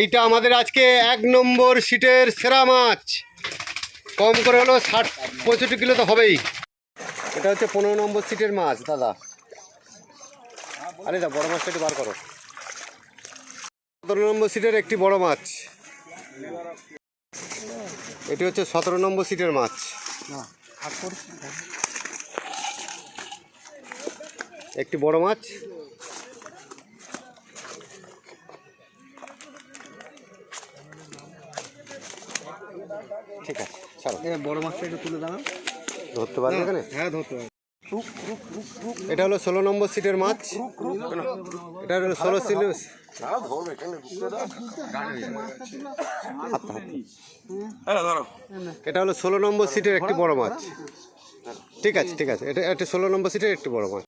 এইটা আমাদের আজকে এক নম্বর সিটের সেরা মাছ। কম করে হলো ষাট, পঁয়ষট্টি কিলো তো হবেই। এটা হচ্ছে পনেরো নম্বর সিটের মাছ, দাদা। আরে দা বড় মাছটা একটু বার করো। সতেরো নম্বর সিটের একটি বড় মাছ। এটি হচ্ছে সতেরো নম্বর সিটের মাছ। একটি বড় মাছ। ঠিক আছে বড় মাছটা একটু তুলে দাও। ধরতে পারবে এখানে? হ্যাঁ ধরতে হবে এটা হলো ষোলো নম্বর সিটের মাছ। এটা হলো ষোলো সিটের এটা হলো ষোলো নম্বর সিটের একটি বড় মাছ। ঠিক আছে ঠিক আছে। এটা একটা ষোলো নম্বর সিটের একটি বড় মাছ।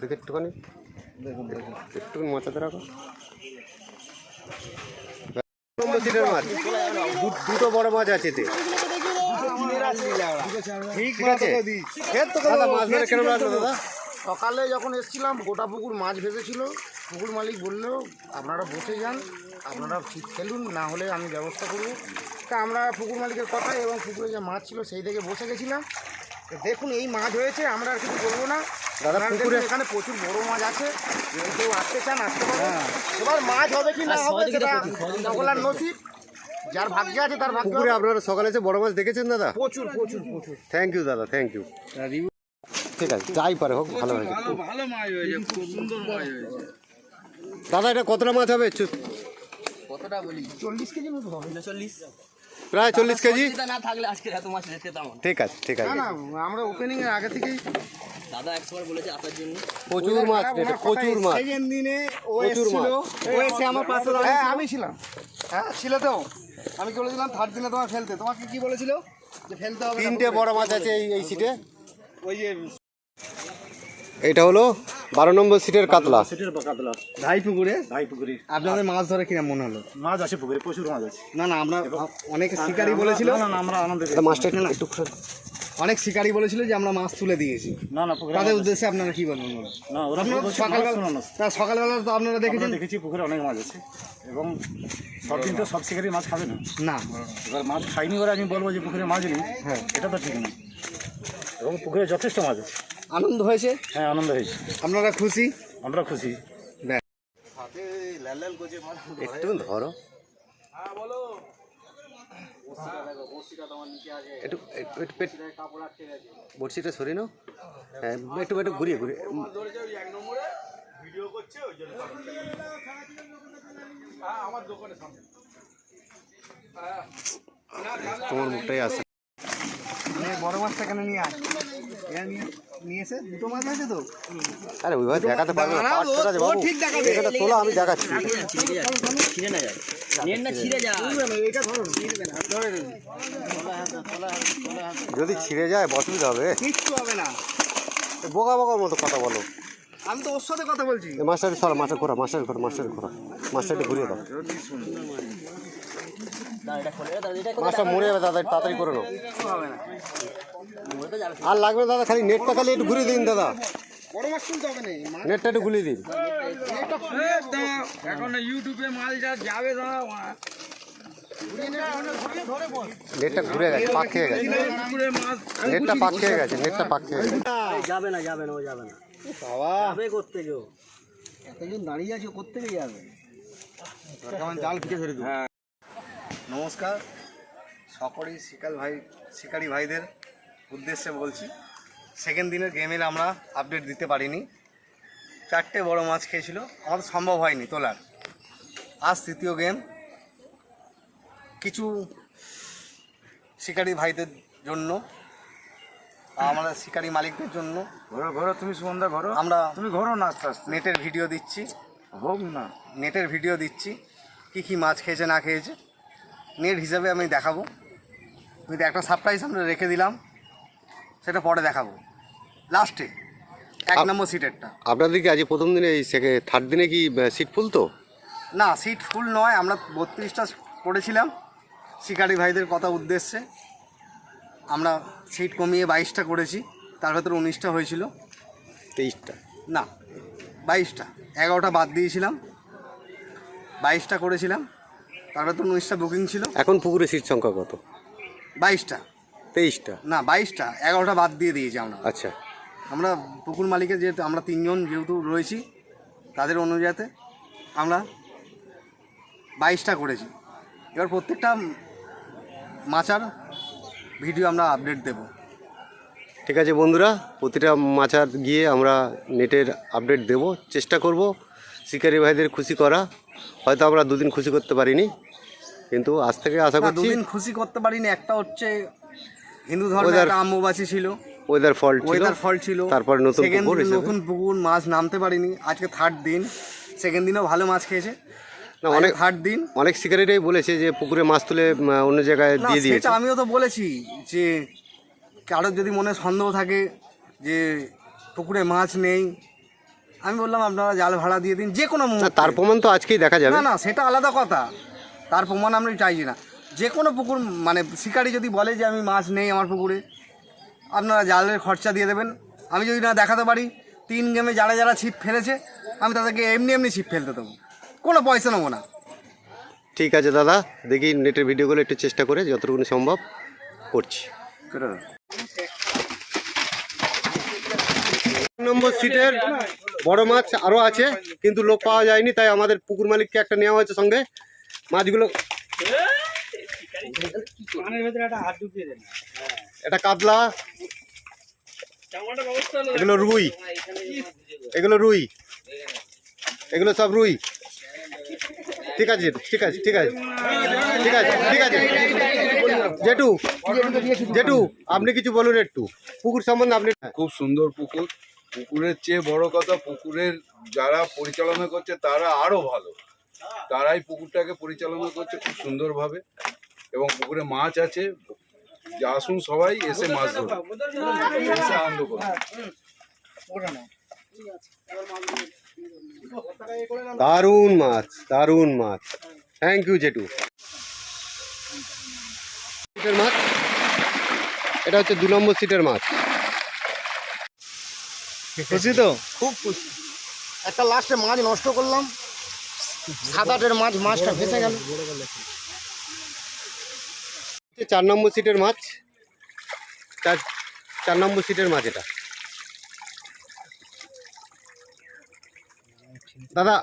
দেখে একটুখানি। একটুখানি মাথাতে রাখো। নম্বর সিটের মাছ। দুটো বড় মাছ আছে এতে। ঠিক আছে? দাদা মাছ ধরে কেন লাগল দাদা? সকালে যখন এসেছিলাম গোটা পুকুর মাছ ভেসেছিল পুকুর মালিক বললেও আপনারা বসে যান আপনারা ঠিক খেলুন না হলে আমি ব্যবস্থা করব। তা আমরা পুকুর মালিকের কথা এবং পুকুরে যে মাছ ছিল সেই থেকে বসে গেছিলাম। দেখুন এই মাছ হয়েছে আমরা আর কিছু করব না। দাদা, পুকুরে- এখানে প্রচুর বড় মাছ আছে। কেউ আসতে চান আসতে পারেন এবার মাছ হবে কি না হবে সেটা সকলার নসিব। যার ভাগ্যে আছে তার ভাগ্য পুকুরে আপনারা সকালে এসে বড় মাছ দেখেছেন দাদা? প্রচুর প্রচুর প্রচুর। থ্যাংক ইউ দাদা থ্যাংক ইউ ঠিক আছে যাই পারে হোক ভালো হয়েছে। ভালো মাছ হয়েছে খুব সুন্দর মাছ হয়েছে। দাদা এটা কতটা মাছ হবে? কতটা বলি? চল্লিশ কেজি মতো হবে। চল্লিশ। প্রায় চল্লিশ কেজি? না থাকলে আজকে এত মাছ তেমন ঠিক আছে ঠিক আছে। না আমরা ওপেনিং এর আগে থেকেই দাদা একশো বলেছে আসার জন্য। প্রচুর মাছ প্রচুর মাছ। সেকেন্ড দিনে ও এসেছিল। ও এসে আমার পাশে হ্যাঁ আমি ছিলাম। হ্যাঁ ছিল তো। আমি কি বলেছিলাম? থার্ড দিনে তোমার ফেলতে। তোমাকে কি বলেছিল? যে ফেলতে হবে তিনটে বড় মাছ আছে এই এই সিটে ওই যে এটা হলো বারো নম্বর সিটের কাতলা। সিটের কাতলা। ধাই পুকুরে? ভাই পুকুরি। আপনাদের মাছ ধরে কিনা মনে হলো? মাছ আছে পুকুরে প্রচুর মাছ আছে। না না আমরা অনেক শিকারি বলেছিল। না না আমরা আনন্দ মাছটা একটু অনেক শিকারি বলেছিল যে আমরা মাছ তুলে দিয়েছি। না না পুকুরে তাদের উদ্দেশ্যে আপনারা কি বলবেন না ওরা মাছ সকালবেলা সকালবেলা তো আপনারা দেখেছেন? দেখেছি পুকুরে অনেক মাছ আছে। এবং সব দিন তো সব শিকারি মাছ খাবে না। না। এবার মাছ খাইনি করে আমি বলব যে পুকুরে মাছ নেই। হ্যাঁ। এটা তো ঠিক না এবং পুকুরে যথেষ্ট মাছ আছে। আনন্দ হয়েছে? হ্যাঁ আনন্দ হয়েছে। আপনারা খুশি? আমরা খুশি। একটু ধরো। একটু একটু একটু পেট বড়শিটা সরিয়ে নাও। হ্যাঁ একটু একটু ঘুরিয়ে ঘুরিয়ে। তোমার মুখটাই আছে বড় মাছটা কেন নিয়ে এরা নিয়ে নিয়ে এসে দুটো মাছ আছে তো? আরে ওইভাবে দেখাতে পারবে না দাঁড়াও, পাঁচ টাকা আছে বাবু। ঠিক দেখাবে। এটা তোলা আমি দেখাচ্ছি। ছিঁড়ে না যায় নেট না ছিঁড়ে যায়। এটা ধরুন ধরে। যদি ছিঁড়ে যায় অসুবিধা হবে। কিচ্ছু হবে না। বোকা বোকার মতো কথা বলো। আমি তো ওর সাথে কথা বলছি। মাস্টারি সরা মাস্টার ঘোরা মাস্টার ঘোরা মাস্টার ঘোরা মাস্টারটা ঘুরিয়ে দাও দাদা এটা খোলে দাদা এটা মাছটা মরে যাবে দাদা তাড়াতাড়ি করে নাও। আর লাগবে দাদা খালি নেটটা খালি একটু ঘুরিয়ে দিন দাদা। নেটটা একটু ঘুরিয়ে দিন। এখন ইউটিউবে মাল যা যাবে দাদা নেটটা ঘুরে গেছে পাক খেয়ে গেছে। নেটটা পাক খেয়ে গেছে নেটটা পাক খেয়ে গেছে। যাবে না যাবে না ও যাবে না। বাবা। যাবে করতে এতজন দাঁড়িয়ে আছে কোথেকে যাবে? জাল পিঠে ধরে নমস্কার। সকলেই শিকার ভাই শিকারি ভাইদের উদ্দেশ্যে বলছি সেকেন্ড দিনের গেমের আমরা আপডেট দিতে পারিনি। চারটে বড় মাছ খেয়েছিল আমাদের সম্ভব হয়নি তোলার। আজ তৃতীয় গেম কিছু শিকারি ভাইদের জন্য আমাদের শিকারি মালিকদের জন্য ঘরো ঘরো তুমি সুমন্দা ঘরো। আমরা তুমি ঘরো না আস্তে আস্তে। নেটের ভিডিও দিচ্ছি। হোক না। নেটের ভিডিও দিচ্ছি কী কী মাছ খেয়েছে না খেয়েছে। নেট হিসাবে আমি দেখাবো। কিন্তু একটা সারপ্রাইজ আমরা রেখে দিলাম সেটা পরে দেখাবো। লাস্টে এক নম্বর সিটেরটা আপনাদের কি আজ প্রথম দিনে এই সেকে থার্ড দিনে কি সিট ফুল তো? না সিট ফুল নয় আমরা বত্রিশটা করেছিলাম শিকারি ভাইদের কথা উদ্দেশ্যে। আমরা সিট কমিয়ে বাইশটা করেছি তার ভেতরে উনিশটা হয়েছিল। তেইশটা? না বাইশটা। এগারোটা বাদ দিয়েছিলাম। বাইশটা করেছিলাম। তার তো উনিশটা বুকিং ছিল। এখন পুকুরে সিট সংখ্যা কত? বাইশটা। তেইশটা? না বাইশটা। এগারোটা বাদ দিয়ে দিয়েছি আমরা। আচ্ছা। আমরা পুকুর মালিকের যেহেতু আমরা তিনজন যেহেতু রয়েছি তাদের অনুযায়ীতে আমরা বাইশটা করেছি। এবার প্রত্যেকটা মাচার ভিডিও আমরা আপডেট দেব। ঠিক আছে বন্ধুরা প্রতিটা মাচার গিয়ে আমরা নেটের আপডেট দেব। চেষ্টা করব শিকারি ভাইদের খুশি করা। হয়তো আমরা দুদিন খুশি করতে পারিনি। কিন্তু আজ থেকে আশা করছি দুদিন খুশি করতে পারিনি। একটা হচ্ছে হিন্দু ধর্মের একটা আম্ববাসী ছিল। ওয়েদার ফল ওয়েদার ফল ছিল। তারপর নতুন পুকুর নতুন পুকুর মাছ নামতে পারিনি। আজকে থার্ড দিন। সেকেন্ড দিনও ভালো মাছ খেয়েছে। না, অনেক থার্ড দিন। অনেক শিকারিরাই বলেছে যে পুকুরে মাছ তুলে অন্য জায়গায় দিয়ে দিয়েছে। আমিও তো বলেছি যে কারোর যদি মনে সন্দেহ থাকে যে পুকুরে মাছ নেই আমি বললাম আপনারা জাল ভাড়া দিয়ে দিন। যে কোনো তার প্রমাণ তো আজকেই দেখা যাবে। না না সেটা আলাদা কথা। তার প্রমাণ আমরা চাইছি না। যে কোনো পুকুর মানে শিকারি যদি বলে যে আমি মাছ নেই আমার পুকুরে আপনারা জালের খরচা দিয়ে দেবেন। আমি যদি না দেখাতে পারি তিন গেমে যারা যারা ছিপ ফেলেছে আমি তাদেরকে এমনি এমনি ছিপ ফেলতে দেবো। কোনো পয়সা নেব না। ঠিক আছে দাদা দেখি নেটের ভিডিওগুলো একটু চেষ্টা করে যতটুকু সম্ভব করছি। নম্বর সিটের বড় মাছ আরও আছে কিন্তু লোক পাওয়া যায়নি তাই আমাদের পুকুর মালিককে একটা নেওয়া হয়েছে সঙ্গে। মাছগুলো এটা কাতলা। এগুলো রুই। এগুলো রুই। এগুলো সব রুই। ঠিক আছে ঠিক আছে ঠিক আছে। ঠিক আছে ঠিক আছে। জেঠু জেঠু আপনি কিছু বলুন একটু। পুকুর সম্বন্ধে আপনি খুব সুন্দর পুকুর। পুকুরের চেয়ে বড় কথা পুকুরের যারা পরিচালনা করছে তারা আরও ভালো। তারাই পুকুরটাকে পরিচালনা করছে খুব সুন্দরভাবে। এবং পুকুরে মাছ আছে। যা আসুন সবাই এসে মাছ ধরুন। এসে আনন্দ করুন। দারুণ মাছ দারুণ মাছ। থ্যাংক ইউ জেঠু। সিটের মাছ। এটা হচ্ছে দু নম্বর সিটের মাছ। খুশি তো? খুব খুশি। একটা লাস্টে মাছ নষ্ট করলাম। সাত আটের মাছ মাছটা ভেসে গেল। চার নম্বর সিটের মাছ। চার চার নম্বর সিটের মাছ এটা। দাদা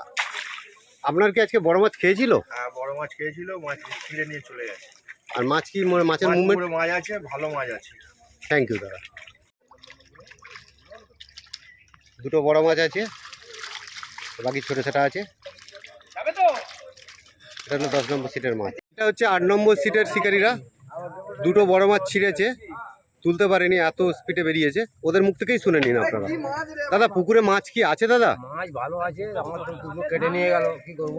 আপনার কি আজকে বড় মাছ খেয়েছিল? হ্যাঁ বড় মাছ খেয়েছিল মাছ ছিঁড়ে নিয়ে চলে গেছে। আর মাছ কি মানে মাছের মুভমেন্ট? মাছ আছে ভালো মাছ আছে। থ্যাংক ইউ দাদা। দুটো বড় মাছ আছে বাকি ছোটো ছোটো আছে। এটা হলো দশ নম্বর সিটের মাছ এটা হচ্ছে আট নম্বর সিটের শিকারীরা। দুটো বড় মাছ ছিঁড়েছে। তুলতে পারেনি এত স্পিডে বেরিয়েছে। ওদের মুখ থেকেই শুনে নিন আপনারা। দাদা পুকুরে মাছ কি আছে দাদা? মাছ ভালো আছে আমার তো পুকুর কেটে নিয়ে গেল কি করব?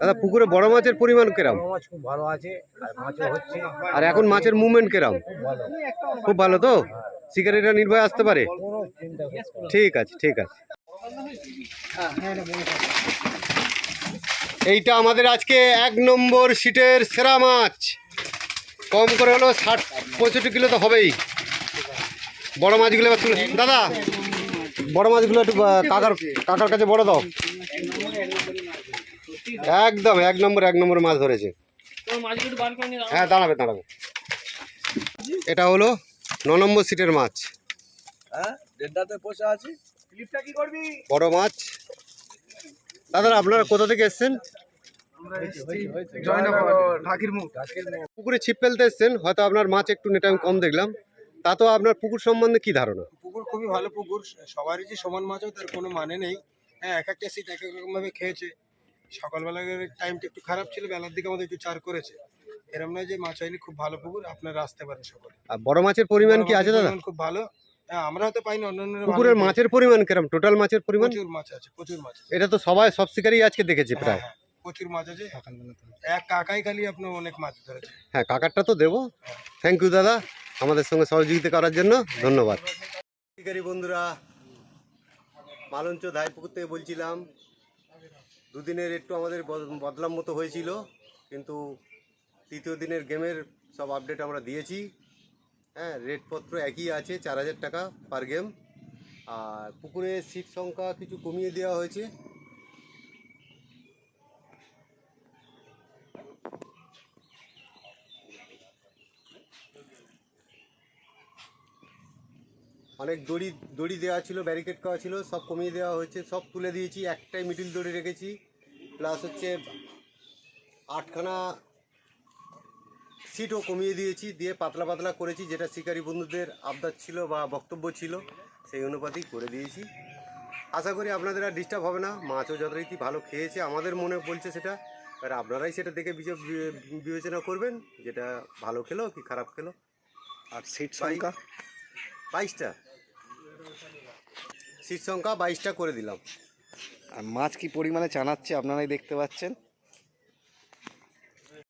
দাদা পুকুরে বড় মাছের পরিমাণ কেরাম? মাছ খুব ভালো আছে আর মাছও হচ্ছে। আর এখন মাছের মুভমেন্ট কেরাম? খুব ভালো। তো? শিকারীরা নির্ভয় আসতে পারে। ঠিক আছে ঠিক আছে। এইটা আমাদের আজকে এক নম্বর সিটের সেরা মাছ। কম করে হলো ষাট পঁয়ষট্টি কিলো তো হবেই। বড় মাছগুলো এবার তুলে দাদা বড় মাছগুলো একটু কাকার কাকার কাছে বড় দাও। একদম এক নম্বর এক নম্বর মাছ ধরেছে। হ্যাঁ দাঁড়াবে দাঁড়াবে। এটা হলো ন নম্বর সিটের মাছ। হ্যাঁ দেড়টাতে বসে আছি। ক্লিপটা কি করবি? বড় মাছ। দাদা আপনারা কোথা থেকে এসছেন? পুকুরে ছিপ ফেলতে এসছেন হয়তো আপনার মাছ একটু নেটে আমি কম দেখলাম। তা তো আপনার পুকুর সম্বন্ধে কি ধারণা? পুকুর খুবই ভালো পুকুর সবারই যে সমান মাছ হয় তার কোনো মানে নেই। হ্যাঁ এক একটা সিট এক এক রকমভাবে খেয়েছে। সকালবেলার টাইমটা একটু খারাপ ছিল বেলার দিকে আমাদের একটু চার করেছে। এরম নয় যে মাছ হয়নি খুব ভালো পুকুর আপনারা আসতে পারেন সকলে। আর বড় মাছের পরিমাণ কি আছে দাদা? খুব ভালো। আমরা হয়তো পাইনি অন্যান্য পুকুরের মাছের পরিমাণ কিরম? টোটাল মাছের পরিমাণ? প্রচুর মাছ আছে প্রচুর মাছ আছে। এটা তো সবাই সব শিকারই আজকে দেখেছি হ্যাঁ, প্রায়। হ্যাঁ, প্রচুর মাছ আছে। এক কাকাই খালি আপনার অনেক মাছ ধরেছে। হ্যাঁ কাকারটা তো দেবো। থ্যাংক ইউ দাদা। আমাদের সঙ্গে সহযোগিতা করার জন্য ধন্যবাদ। শিকারী বন্ধুরা মালঞ্চ ধাই পুকুর থেকে বলছিলাম দুদিনের একটু আমাদের বদলাম মতো হয়েছিল কিন্তু তৃতীয় দিনের গেমের সব আপডেট আমরা দিয়েছি। হ্যাঁ রেটপত্র একই আছে, চার হাজার টাকা পার গেম আর পুকুরে সিট সংখ্যা কিছু কমিয়ে দেওয়া হয়েছে। অনেক দড়ি দড়ি দেওয়া ছিল ব্যারিকেড করা ছিল, সব কমিয়ে দেওয়া হয়েছে। সব তুলে দিয়েছি, একটাই মিডিল দড়ি রেখেছি। প্লাস হচ্ছে আটখানা সিটও কমিয়ে দিয়েছি দিয়ে পাতলা পাতলা করেছি যেটা শিকারী বন্ধুদের আবদার ছিল বা বক্তব্য ছিল সেই অনুপাতেই করে দিয়েছি। আশা করি আপনাদের আর ডিস্টার্ব হবে না মাছও যথারীতি ভালো খেয়েছে আমাদের মনে বলছে সেটা আর আপনারাই সেটা দেখে বিবেচনা করবেন যেটা ভালো খেলো কি খারাপ খেলো। আর সিট সংখ্যা? বাইশটা সিট সংখ্যা বাইশটা করে দিলাম। আর মাছ কি পরিমাণে চানাচ্ছে আপনারাই দেখতে পাচ্ছেন?